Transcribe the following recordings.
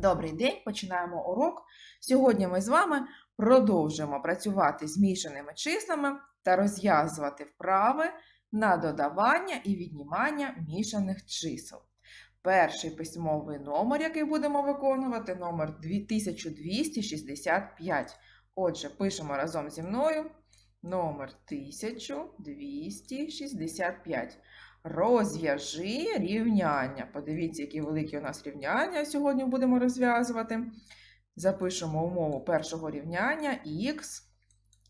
Добрий день, починаємо урок. Сьогодні ми з вами продовжуємо працювати з мішаними числами та розв'язувати вправи на додавання і віднімання мішаних чисел. Перший письмовий номер, який будемо виконувати, номер 2265. Отже, пишемо разом зі мною номер 1265. Розв'яжи рівняння. Подивіться, які великі у нас рівняння сьогодні будемо розв'язувати. Запишемо умову першого рівняння х.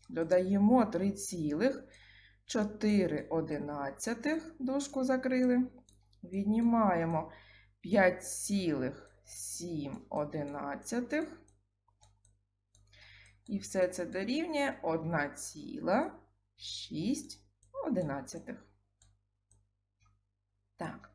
Додаємо 3,4 одинадцятих, дужку закрили. Віднімаємо 5,7 одинадцятих. І все це дорівнює 1,6 одинадцятих. Так.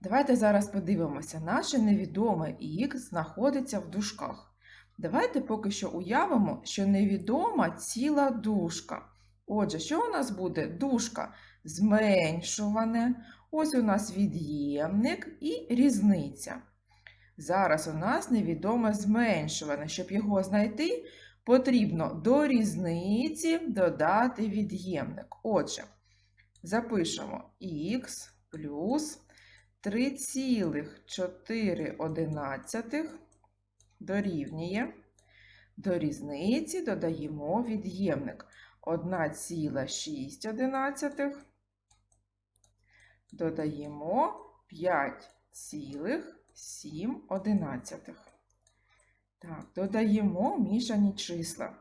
Давайте зараз подивимося. Наше невідоме х знаходиться в дужках. Давайте поки що уявимо, що невідома ціла дужка. Отже, що у нас буде? Дужка зменшуване. Ось у нас від'ємник і різниця. Зараз у нас невідоме зменшуване. Щоб його знайти, потрібно до різниці додати від'ємник. Отже, запишемо х плюс 3,4 дорівнює. До різниці додаємо від'ємник 1,6 додаємо 5,7. Так, додаємо мішані числа.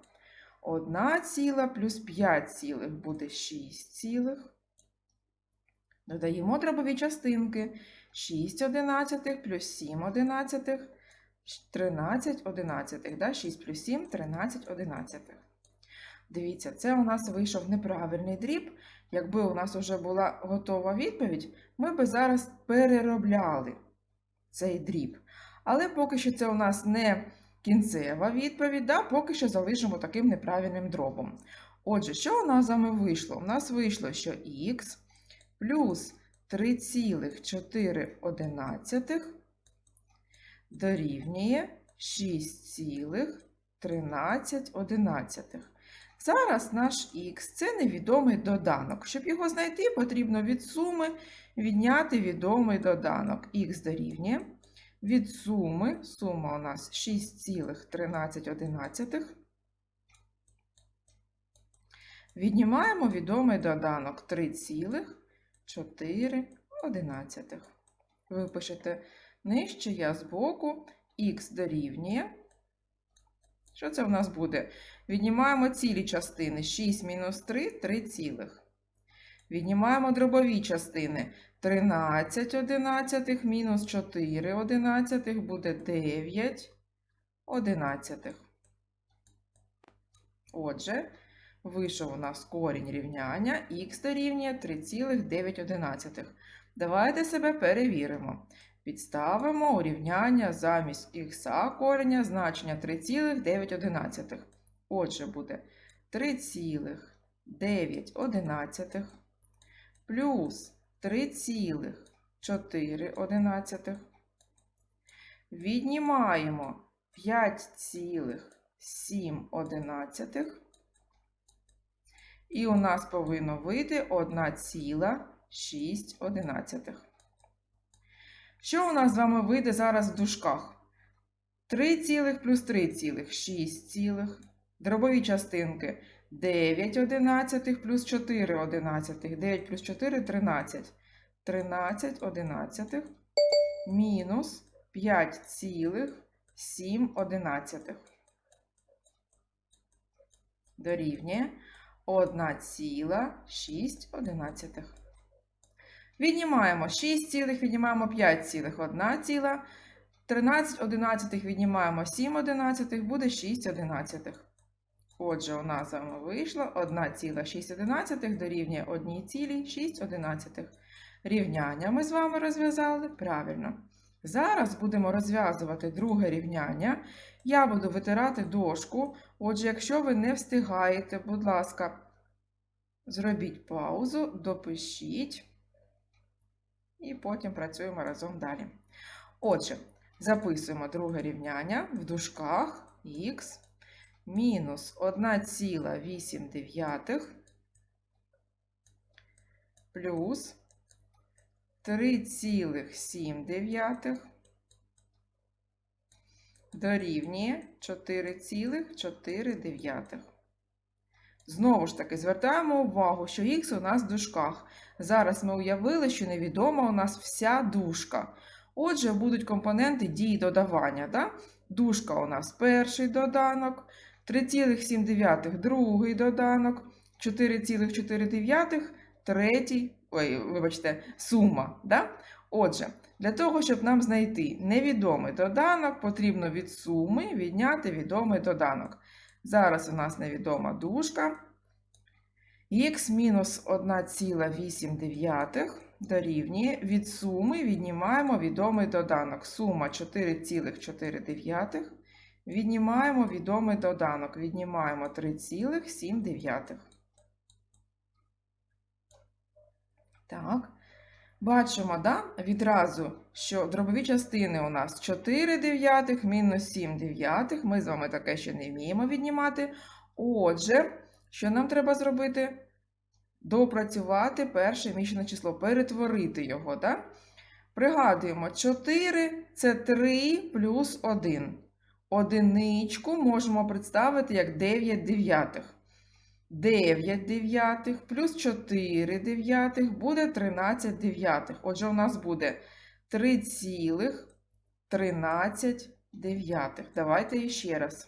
1 ціла плюс 5 цілих буде 6 цілих. Додаємо дробові частинки 6 одинадцятих плюс 7 одинадцятих, 13 одинадцятих. Да? 6 плюс 7 13 одинадцятих. Дивіться, це у нас вийшов неправильний дріб. Якби у нас вже була готова відповідь, ми би зараз переробляли цей дріб. Але поки що це у нас не кінцева відповідь, да? поки що залишимо таким неправильним дробом. Отже, що у нас з вами вийшло? У нас вийшло, що х плюс 3,4 дорівнює 6,13. Зараз наш х це невідомий доданок. Щоб його знайти, потрібно від суми відняти відомий доданок. х дорівнює. Від суми, сума у нас 6,13. Віднімаємо відомий доданок 3,4 одинадцятих. Ви пишете нижче я збоку х дорівнює. Що це в нас буде? Віднімаємо цілі частини 6 мінус 3 3 цілих. Віднімаємо дробові частини 13 одинадцятих мінус 4 одинадцятих буде 9 одинадцятих. Отже, вийшов у нас корінь рівняння х дорівнює 3,9. Давайте себе перевіримо. Підставимо у рівняння замість х кореня значення 3,9. Отже, буде 3,9 плюс 3,4. Віднімаємо 5,7. І у нас повинно вийти 1,6. Що у нас з вами вийде зараз в дужках? 3 цілих плюс 3 цілих 6 цілих. Дробові частинки 9 одинадцятих плюс 4 одинадцятих. 9 плюс 4 13. 13 одинадцятих мінус 5,7 одинадцятих. Дорівнює 1,6. Віднімаємо 6 цілих, віднімаємо 5 цілих, 1 ціла. 13 одинадцятих віднімаємо 7 одинадцятих, буде 6 одинадцятих. Отже, у нас з вами вийшло 1,6 одинадцятих дорівнює 1,6 одинадцятих. Рівняння ми з вами розв'язали правильно. Зараз будемо розв'язувати друге рівняння. Я буду витирати дошку. Отже, якщо ви не встигаєте, будь ласка, зробіть паузу, допишіть. І потім працюємо разом далі. Отже, Записуємо друге рівняння в дужках х мінус 1,8 плюс 3,7 дорівнює 4,4. Знову ж таки, звертаємо увагу, що х у нас в дужках. Зараз ми уявили, що невідома у нас вся дужка. Отже, будуть компоненти дії додавання. Да? Дужка у нас перший доданок, 3,7 другий доданок, 4,4 третій, ой, вибачте, сума. Да? Отже, для того, щоб нам знайти невідомий доданок, потрібно від суми відняти відомий доданок. Зараз у нас невідома дужка. Х мінус 1,8 дорівнює від суми віднімаємо відомий доданок. Сума 4,4. Віднімаємо відомий доданок. Віднімаємо 3,7. Так. Бачимо, да? відразу, що дробові частини у нас 4 дев'ятих мінус 7 дев'ятих. Ми з вами таке ще не вміємо віднімати. Отже, що нам треба зробити? Допрацювати перше мішане число, перетворити його. Да? Пригадуємо, 4 це 3 плюс 1. Одиничку можемо представити як 9 дев'ятих. 9 дев'ятих плюс 4 дев'ятих буде 13 дев'ятих. Отже, у нас буде 3,13 дев'ятих. Давайте ще раз.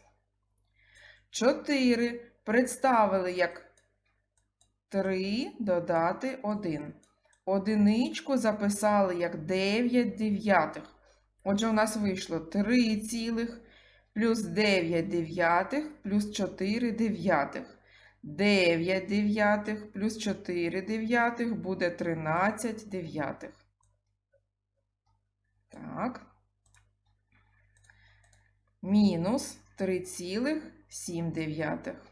4 представили як 3 додати 1. Одиничку записали як 9 дев'ятих. Отже, у нас вийшло 3 цілих плюс 9 дев'ятих плюс 4 дев'ятих. 9 дев'ятих плюс 4 дев'ятих буде 13 дев'ятих. Так. Мінус 3,7 дев'ятих.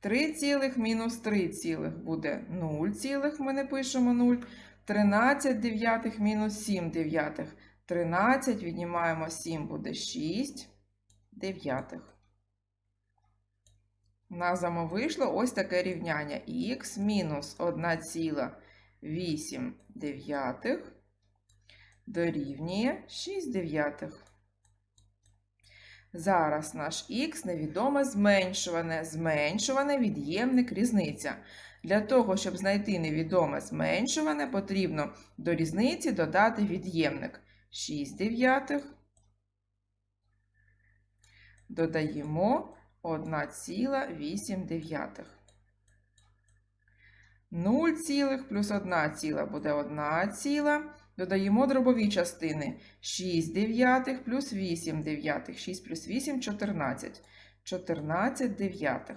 3 цілих мінус 3 цілих буде 0 цілих, ми не пишемо 0. 13 дев'ятих мінус 7 дев'ятих. 13 віднімаємо 7 буде 6 дев'ятих. У нас вийшло ось таке рівняння х мінус 1,8 дев'ятих дорівнює 6 дев'ятих. Зараз наш х невідоме зменшуване, зменшуване від'ємник різниця. Для того, щоб знайти невідоме зменшуване, потрібно до різниці додати від'ємник 6 дев'ятих. Додаємо 1,8. 0 цілих плюс 1 ціла буде 1 ціла. Додаємо дробові частини 6 дев'ятих плюс 8 дев'ятих. 6 плюс 8 14. 14 дев'ятих.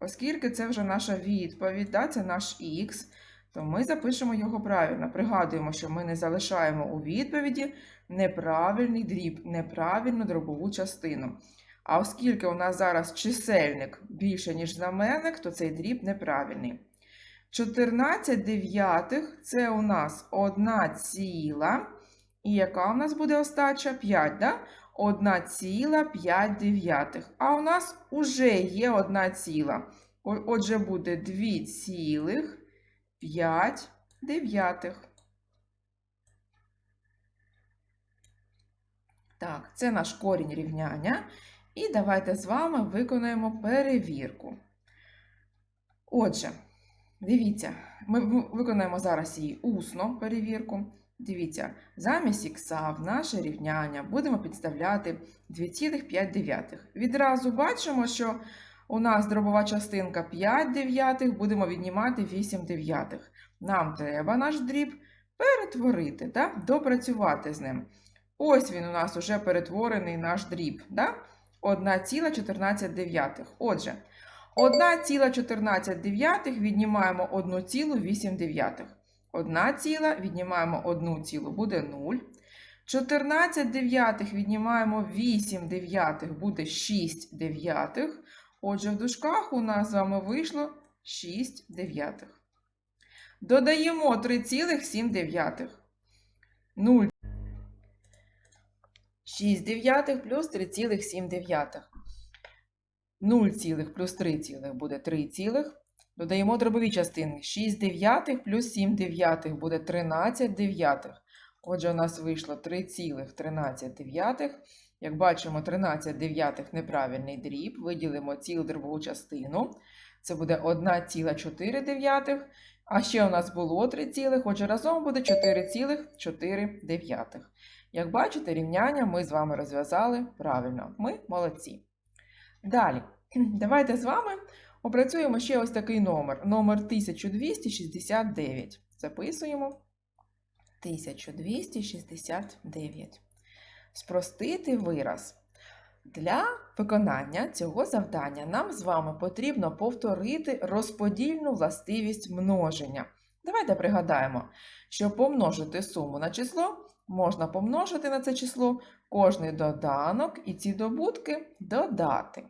Оскільки це вже наша відповідь, да, це наш х, то ми запишемо його правильно. Пригадуємо, що ми не залишаємо у відповіді неправильний дріб, неправильну дробову частину. А оскільки у нас зараз чисельник більше, ніж знаменник, то цей дріб неправильний. 14 дев'ятих це у нас 1 ціла. І яка у нас буде остача? 5, да? 1,5 дев'ятих. А у нас уже є 1 ціла. Отже, буде 2,5 дев'ятих. Так, це наш корінь рівняння. І давайте з вами виконаємо перевірку. Отже, дивіться, ми виконаємо зараз її усно перевірку. Дивіться, замість ікса в наше рівняння будемо підставляти 2,5. Відразу бачимо, що у нас дробова частинка 5 дев'ятих, будемо віднімати 8 дев'ятих. Нам треба наш дріб перетворити, так? допрацювати з ним. Ось він у нас уже перетворений наш дріб. Так? 1,14. Отже, 1,14 віднімаємо 1,8. 1 ціла віднімаємо 1 цілу, буде 0. 14 дев'ятих віднімаємо 8 дев'ятих, буде 6 дев'ятих. Отже, в дужках у нас з вами вийшло 6 дев'ятих. Додаємо 3,7. 0. 6 дев'ятих плюс 3,7 дев'ятих. 0 цілих плюс 3 цілих буде 3 цілих. Додаємо дробові частини. 6 дев'ятих плюс 7 дев'ятих буде 13 дев'ятих. Отже, у нас вийшло 3,13 дев'ятих. Як бачимо, 13 дев'ятих неправильний дріб. Виділимо цілу дробову частину. Це буде 1,4 дев'ятих. А ще у нас було 3 цілих, отже, разом буде 4,4 дев'ятих. Як бачите, рівняння ми з вами розв'язали правильно. Ми молодці. Далі, давайте з вами опрацюємо ще ось такий номер. Номер 1269. Записуємо. 1269. Спростити вираз. Для виконання цього завдання нам з вами потрібно повторити розподільну властивість множення. Давайте пригадаємо, що помножити суму на число можна помножити на це число кожний доданок і ці добутки додати.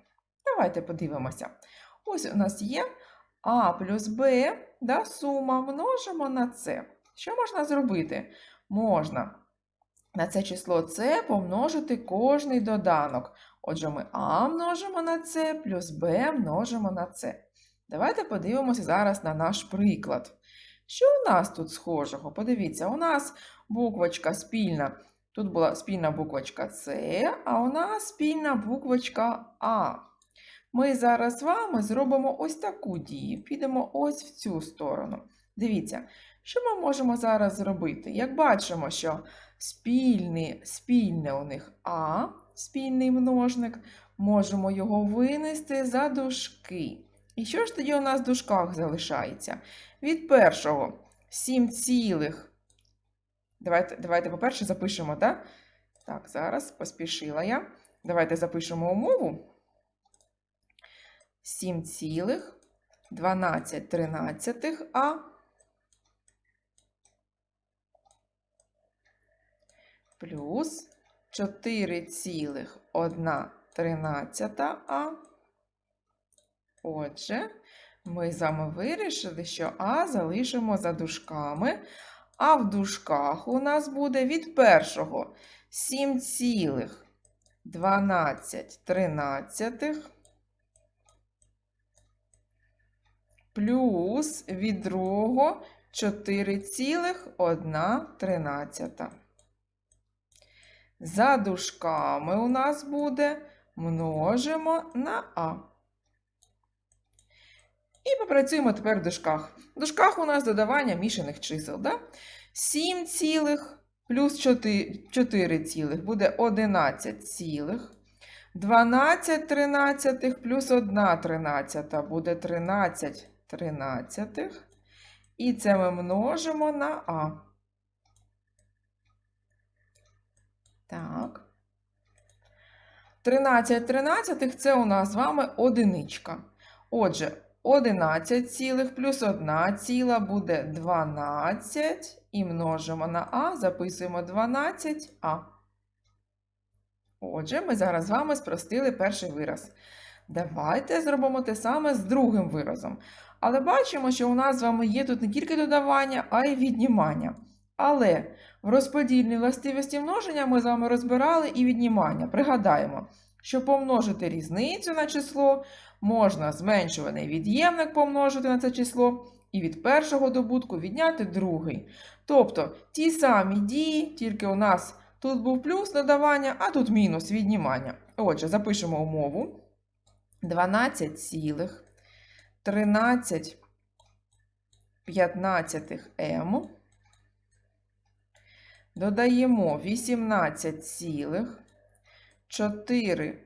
Давайте подивимося. Ось у нас є А плюс Б, да, сума множимо на С. Що можна зробити? Можна на це число С помножити кожний доданок. Отже, ми А множимо на С плюс Б множимо на С. Давайте подивимося зараз на наш приклад. Що у нас тут схожого? Подивіться, у нас буквочка спільна. Тут була спільна буквочка С, а у нас спільна буквочка А. Ми зараз з вами зробимо ось таку дію. Підемо ось в цю сторону. Дивіться, що ми можемо зараз зробити? Як бачимо, що спільний, спільне у них А, спільний множник, можемо його винести за дужки. І що ж тоді у нас в дужках залишається? Від першого 7 цілих. Давайте, давайте по-перше, запишемо, так? Так, зараз поспішила я. Давайте запишемо умову. 7 цілих 12 тринадцятих А плюс 4,1 тринадцята А. Отже, ми з вами вирішили, що А залишимо за дужками, а в дужках у нас буде від першого 7,12 тринадцятих плюс від другого 4,1 тринадцята. За дужками у нас буде множимо на А. І попрацюємо тепер в дужках. В дужках у нас додавання мішаних чисел. Да? 7 цілих плюс 4, 4 цілих буде 11 цілих. 12 тринадцятих плюс 1 тринадцята буде 13 тринадцятих. І це ми множимо на А. Так. 13 тринадцятих це у нас з вами одиничка. Отже, 11 цілих плюс 1 ціла буде 12. І множимо на А, записуємо 12А. Отже, ми зараз з вами спростили перший вираз. Давайте зробимо те саме з другим виразом. Але бачимо, що у нас з вами є тут не тільки додавання, а й віднімання. Але в розподільній властивості множення ми з вами розбирали і віднімання. Пригадаємо, що помножити різницю на число можна зменшуваний від'ємник помножити на це число, і від першого добутку відняти другий. Тобто ті самі дії, тільки у нас тут був плюс додавання, а тут мінус віднімання. Отже, запишемо умову. 12 цілих 13 15 М. Додаємо 18 цілих 4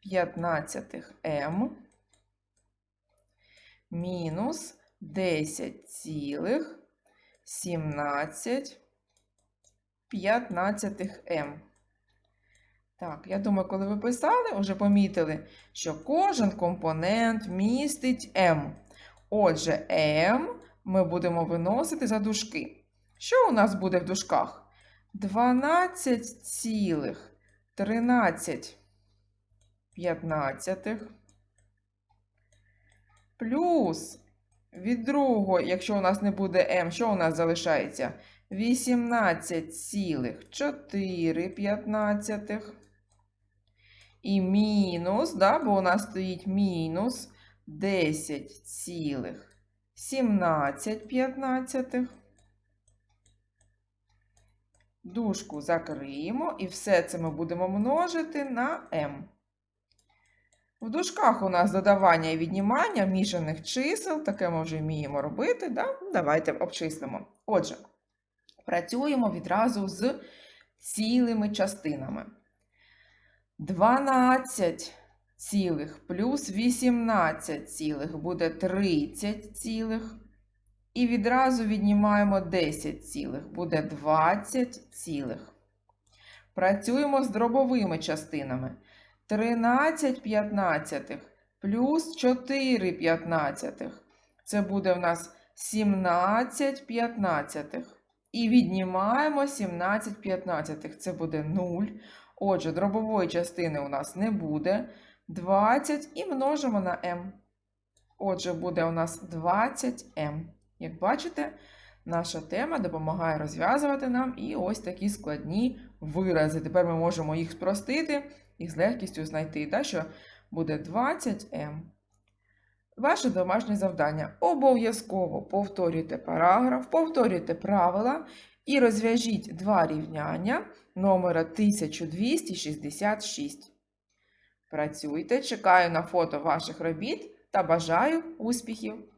15 М мінус 10 цілих 17 15 М. Так, я думаю, коли ви писали, вже помітили, що кожен компонент містить М. Отже, М ми будемо виносити за дужки. Що у нас буде в дужках? 12 цілих 13 п'ятнадцятих плюс від другого, якщо у нас не буде М, що у нас залишається? 18,4. І мінус, да, бо у нас стоїть мінус 10,17. Дужку закриємо, і все це ми будемо множити на m. В дужках у нас додавання і віднімання мішаних чисел, таке ми вже вміємо робити. Да? Давайте обчислимо. Отже, працюємо відразу з цілими частинами. 12 цілих плюс 18 цілих буде 30 цілих. І відразу віднімаємо 10 цілих, буде 20 цілих. Працюємо з дробовими частинами. 13 п'ятнадцятих плюс 4 п'ятнадцятих. Це буде в нас 17 п'ятнадцятих. І віднімаємо 17 п'ятнадцятих. Це буде 0. Отже, дробової частини у нас не буде. 20 і множимо на m. Отже, буде у нас 20m. Як бачите, наша тема допомагає розв'язувати нам і ось такі складні вирази. Тепер ми можемо їх спростити і з легкістю знайти, да, що буде 20m. Ваше домашнє завдання. Обов'язково повторюйте параграф, повторюйте правила і розв'яжіть два рівняння номера 1266. Працюйте, чекаю на фото ваших робіт та бажаю успіхів!